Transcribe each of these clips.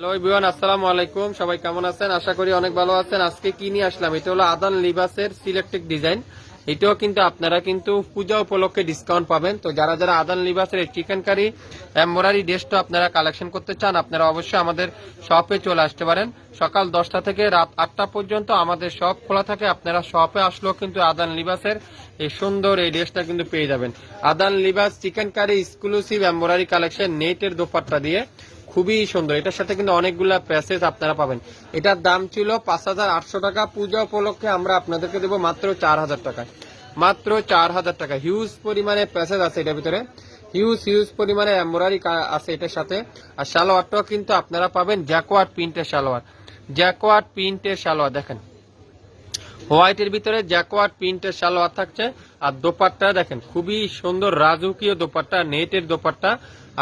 Hello বিওয়ান আসসালামু আলাইকুম। সবাই কেমন আছেন? আশা করি অনেক ভালো আছেন। আজকে কি নিয়ে আসলাম? এটা হলো আদান লিবাসের সিলেক্টেড ডিজাইন। এটাও কিন্তু আপনারা কিন্তু পূজা উপলক্ষে ডিসকাউন্ট পাবেন। তো যারা যারা আদান লিবাসের চিকেন কারি এম্বোরারি ড্রেসটা আপনারা কালেকশন করতে চান, আপনারা অবশ্যই আমাদের শপে চলে আসতে পারেন। সকাল দশটা থেকে রাত আটটা পর্যন্ত আমাদের শপ খোলা থাকে। আপনারা শপে আসলেও কিন্তু আদান লিবাসের এই সুন্দর এই ড্রেসটা কিন্তু পেয়ে যাবেন। Adan Libas chikankari exclusive embroidery collection নেটের দোপাট্টা দিয়ে। খুবই সুন্দর। এটার সাথে কিন্তু অনেকগুলা প্যাসেজ আপনারা পাবেন। এটার দাম ছিল পাঁচ হাজার আটশো টাকা। পূজা উপলক্ষে আমরা আপনাদেরকে দেবো মাত্র চার হাজার টাকায় মাত্র চার হাজার টাকা। হিউজ পরিমাণে প্যাসেজ আছে এটার ভিতরে। হিউজ হিউজ পরিমাণে এমব্রয়ডারি আছে এটার সাথে। আর সালোয়ারটাও কিন্তু আপনারা পাবেন জ্যাকোয়ার্ড প্রিন্টের সালোয়ার। জ্যাকোয়ার্ড প্রিন্টের সালোয়ার, দেখেন। হোয়াইটের ভিতরে জ্যাকোয়ার্ড, প্রিন্টের সালোয়ার থাকছে। আর দোপাট্টা দেখেন, খুবই সুন্দর রাজকীয় দোপাট্টা, নেটের দোপাট্টা,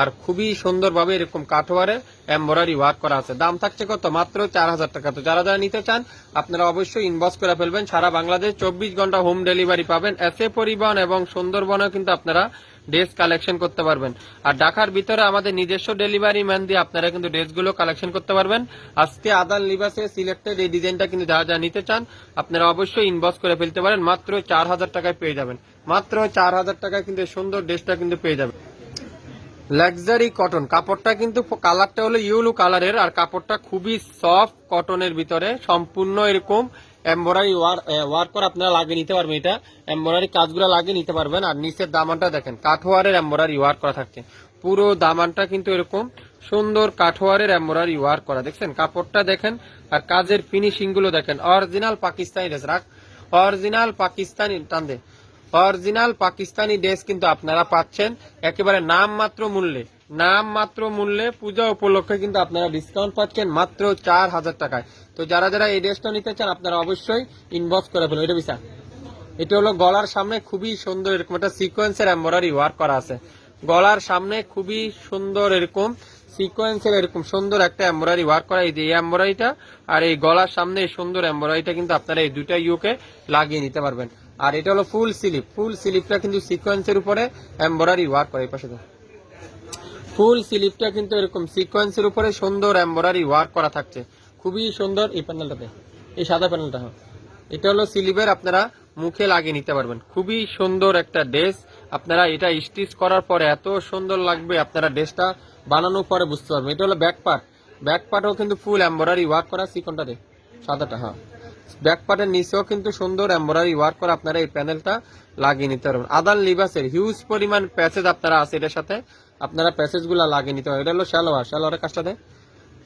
আর খুবই সুন্দরভাবে এরকম কাঠোয়ারে এম্বরারি ওয়ার্ক করা আছে। দাম থাকছে কত? মাত্র চার হাজার টাকা। তো যারা যারা নিতে চান, আপনারা অবশ্যই ইনবক্স করে ফেলবেন। সারা বাংলাদেশ চব্বিশ ঘণ্টা হোম ডেলিভারি পাবেন। এস পরিবহন এবং সুন্দরবনেও কিন্তু আপনারা ড্রেস কালেকশন করতে পারবেন। আর ঢাকার ভিতরে আমাদের নিজস্ব ডেলিভারি ম্যান দিয়ে আপনারা কিন্তু ড্রেসগুলো কালেকশন করতে পারবেন। আজকে আদান লিবাসে সিলেক্টেড এই ডিজাইনটা কিন্তু যারা যারা নিতে চান, আপনারা অবশ্যই ইনবক্স করে ফেলতে পারেন। মাত্র চার হাজার টাকায় পেয়ে যাবেন। মাত্র চার হাজার টাকায় কিন্তু সুন্দর ড্রেসটা কিন্তু পেয়ে যাবেন। লাক্সারি কটন কাপড়টা কিন্তু কালারটা হলো ইউলু কালারের আর কাপড়টা খুবই সফট কটনের ভিতরে, সম্পূর্ণ এরকম এম্বরারি ওয়ার্ক করে আপনারা লাগিয়ে নিতে পারবেন এটা। এম্বরারি কাজগুলো লাগিয়ে নিতে পারবেন। আর নিচের দামানটা দেখেন কাঠোয়ারের এম্বরারি ওয়ার্ক করা থাকছে। পুরো দামানটা কিন্তু এরকম সুন্দর কাঠোয়ারের এম্বরারি ওয়ার্ক করা, দেখছেন? কাপড়টা দেখেন আর কাজের ফিনিশিংগুলো দেখেন। অরিজিনাল পাকিস্তানি ড্রেস, রাখ। অরিজিনাল পাকিস্তানি, টান দে। অরিজিনাল পাকিস্তানি ড্রেস কিন্তু আপনারা পাচ্ছেন একেবারে নাম মাত্র মূল্যে। নাম মাত্র মূল্যে পূজা উপলক্ষে কিন্তু আপনারা ডিসকাউন্ট পাচ্ছেন মাত্র চার হাজার টাকায়। তো যারা যারা এই ড্রেসটা নিতে চান, আপনারা অবশ্যই ইনবক্স করে ফেলুন। এটা বিচার এটা হলো গলার সামনে খুবই সুন্দর এরকম একটা সিকোয়েন্সের এম্বরারি ওয়ার্ক করা আছে। গলার সামনে খুবই সুন্দর এরকম সিকোয়েন্সের এরকম সুন্দর একটা এম্বরারি ওয়ার্ক করা এই যে এম্বরারিটা আর এই গলার সামনে এই সুন্দর এম্বরারিটা কিন্তু আপনারা এই দুইটা ইউকে লাগিয়ে নিতে পারবেন। আর এটা হলো ফুল স্লিপ ফুল স্লিপটা কিন্তু সিকোয়েন্সের উপরে এম্বরারি ওয়ার্ক করে এই পাশে। ফুল স্লিপটা কিন্তু এরকম সিকোয়েন্সের উপরে সুন্দর এম্বরারি ওয়ার্ক করা থাকছে। খুবই সুন্দর এই প্যানেলটাতে এই সাদা প্যানেলটা এটা হলো স্লিপের আপনারা মুখে লাগিয়ে নিতে পারবেন। খুবই সুন্দর একটা ড্রেস আপনারা এটা স্টিচ করার পরে এত সুন্দর লাগবে আপনারা ড্রেসটা বানানোর পরে বুঝতে পারবেন। এটা হলো ব্যাক পার্ট ব্যাক পার্টও কিন্তু ফুল এম্বরারি ওয়ার্ক করা সিকনটাতে সাদাটা হ্যাঁ। ব্যাক পার্টের নিচেও কিন্তু সুন্দর এম্বরারি ওয়ার্ক করে আপনারা এই প্যানেলটা লাগিয়ে নিতে পারবেন। আদান লিবাসের হিউজ পরিমাণ প্যাসেজ আপনারা আছে এটার সাথে। আপনারা প্যাসেজগুলা লাগিয়ে নিতে পারবেন। এটা হলো সালোয়ার সালোয়ারের কাজটা দেয়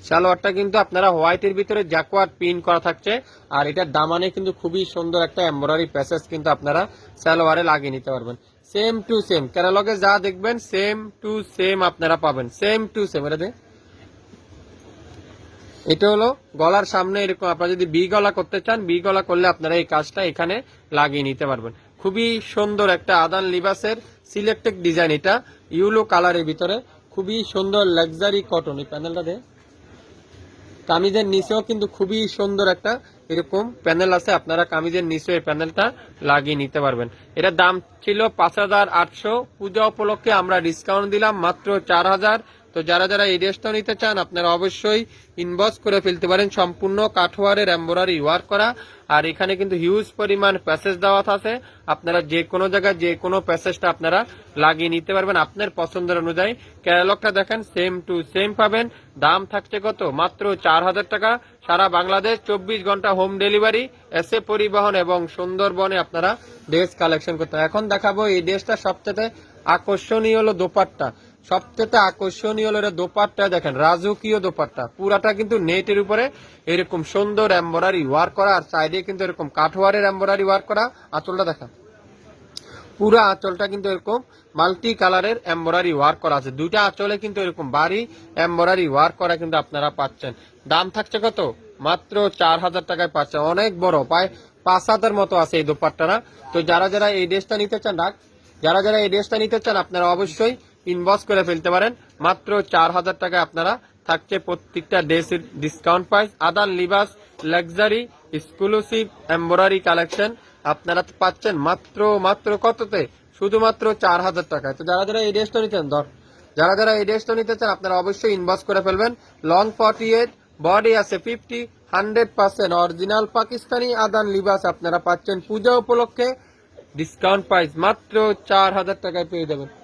সালোয়ারটা কিন্তু আপনারা হোয়াইটের ভিতরে জ্যাকোয়ার্ড পিন করা থাকছে। আর এটার দামানে কিন্তু খুবই সুন্দর একটা এমব্রয়ডারি প্যাসেজ কিন্তু আপনারা সালোয়ারে লাগিয়ে নিতে পারবেন। সেম টু সেম ক্যাটালগে যা দেখবেন সেম টু সেম আপনারা পাবেন। সেম টু সেম এটা। এটা হলো গলার সামনে এরকম, আপনারা যদি বি গলা করতে চান, বি গলা করলে আপনারা এই কাজটা এখানে লাগিয়ে নিতে পারবেন। খুবই সুন্দর একটা আদান লিবাসের সিলেক্টেড ডিজাইন এটা, ইউলো কালারের ভিতরে। খুবই সুন্দর লাক্সারি কটন এই প্যানেলটা দিয়ে কামিজের নিচেও কিন্তু খুবই সুন্দর একটা এরকম প্যানেল আছে, আপনারা কামিজের নিচে এই প্যানেলটা লাগিয়ে নিতে পারবেন। এটার দাম ছিল পাঁচ হাজার আটশো। পূজা উপলক্ষে আমরা ডিসকাউন্ট দিলাম মাত্র চার হাজার তো যারা যারা এই ড্রেসটা নিতে চান, আপনারা অবশ্যই ইনবক্স করে ফেলতে পারেন। সম্পূর্ণ কাঠোয়ারের এম্বোরারি ওয়ার্ক করা। আর এখানে কিন্তু হিউজ পরিমাণ প্যাসেজ দেওয়া থাকে আপনারা যে কোনো জায়গায় যে কোনো প্যাসেজটা আপনারা লাগিয়ে নিতে পারবেন আপনার পছন্দের অনুযায়ী। ক্যাটালগটা দেখেন সেম টু সেম পাবেন। দাম থাকছে কত? মাত্র চার হাজার টাকা। সারা বাংলাদেশ চব্বিশ ঘণ্টা হোম ডেলিভারি এসে পরিবহন এবং সুন্দরবনে আপনারা ড্রেস কালেকশন করতে এখন দেখাবো এই ড্রেসটা সবচেয়ে আকর্ষণীয় হলো দোপাট্টা। সবচেয়ে আকর্ষণীয় হলো এটা দোপাট্টা, দেখেন, রাজকীয় দোপাট্টা। পুরাটা কিন্তু নেটের উপরে এরকম সুন্দর এম্বরারি ওয়ার্ক করা, আর সাইডে কিন্তু এরকম কাঠওয়ারের এম্বরারি ওয়ার্ক করা। আঁচলটা দেখেন। পুরো আঁচলটা কিন্তু এরকম মাল্টি কালারের এম্বরারি ওয়ার্ক করা আছে। দুইটা আঁচলে কিন্তু এরকম বাড়ি এম্বরারি ওয়ার্ক করা কিন্তু আপনারা পাচ্ছেন। দাম থাকছে কত? মাত্র চার হাজার টাকায় পাচ্ছেন অনেক বড়, প্রায় পাঁচ হাজার মতো আছে এই দোপাট্টারা তো যারা যারা এই ড্রেসটা নিতে চান, যারা যারা এই ড্রেসটা নিতে চান, আপনারা অবশ্যই ইনবক্স করে ফেলতে পারেন। মাত্র চার হাজার টাকায় আপনারা থাকছে প্রত্যেকটা ড্রেসের discount price Adan Libas luxury exclusive embroidery collection আপনারা পাচ্ছেন মাত্র মাত্র কততে? শুধুমাত্র চার হাজার টাকায়। তো যারা যারা এই ড্রেসটা নিতেন, ধর, যারা যারা এই ড্রেসটা নিতে চান, আপনারা অবশ্যই ইনবক্স করে ফেলবেন। লং ফর্টি এইট বডি আছে fifty hundred percent original Pakistani Adan Libas আপনারা পাচ্ছেন পূজা উপলক্ষে ডিসকাউন্ট প্রাইস মাত্র চার হাজার টাকায় পেয়ে যাবেন।